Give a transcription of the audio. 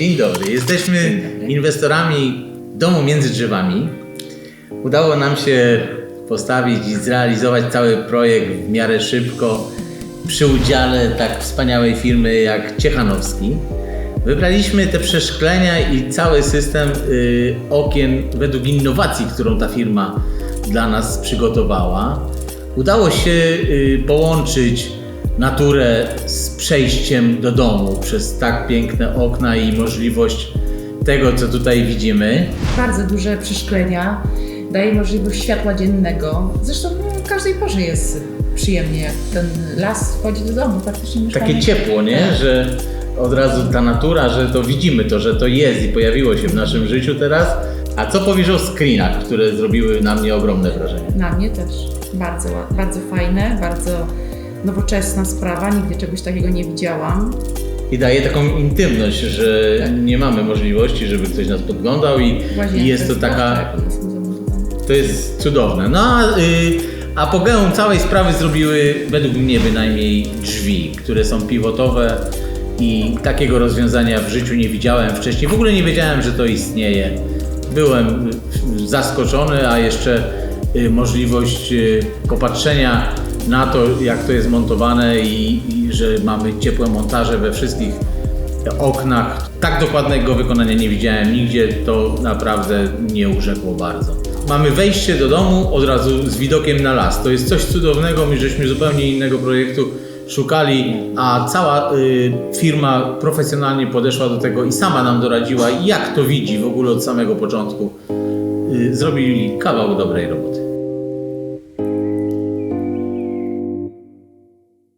Dzień dobry. Jesteśmy Dzień dobry. inwestorami domu między drzewami. Udało nam się postawić i zrealizować cały projekt w miarę szybko przy udziale tak wspaniałej firmy jak Ciechanowski. Wybraliśmy te przeszklenia i cały system y, okien według innowacji, którą ta firma dla nas przygotowała. Udało się y, połączyć naturę z przejściem do domu przez tak piękne okna i możliwość tego, co tutaj widzimy. Bardzo duże przeszklenia, daje możliwość światła dziennego. Zresztą no, w każdej porze jest przyjemnie, jak ten las wchodzi do domu, faktycznie mieszkamy. Takie ciepło, nie? Tak. Że od razu ta natura, że to widzimy to, że to jest i pojawiło się w naszym życiu teraz. A co powiesz o screenach, które zrobiły na mnie ogromne wrażenie? Na mnie też bardzo, bardzo fajne, bardzo nowoczesna sprawa, nigdy czegoś takiego nie widziałam. I daje taką intymność, że nie mamy możliwości, żeby ktoś nas podglądał i, i jest to taka tak. To jest cudowne. No a y, apogeum całej sprawy zrobiły według mnie bynajmniej drzwi, które są pivotowe i takiego rozwiązania w życiu nie widziałem wcześniej. W ogóle nie wiedziałem, że to istnieje. Byłem zaskoczony, a jeszcze y, możliwość y, popatrzenia na to, jak to jest montowane i, i że mamy ciepłe montaże we wszystkich oknach. Tak dokładnego wykonania nie widziałem nigdzie, to naprawdę mnie urzekło bardzo. Mamy wejście do domu od razu z widokiem na las. To jest coś cudownego, my żeśmy zupełnie innego projektu szukali, a cała y, firma profesjonalnie podeszła do tego i sama nam doradziła, jak to widzi w ogóle od samego początku. Y, zrobili kawał dobrej roboty.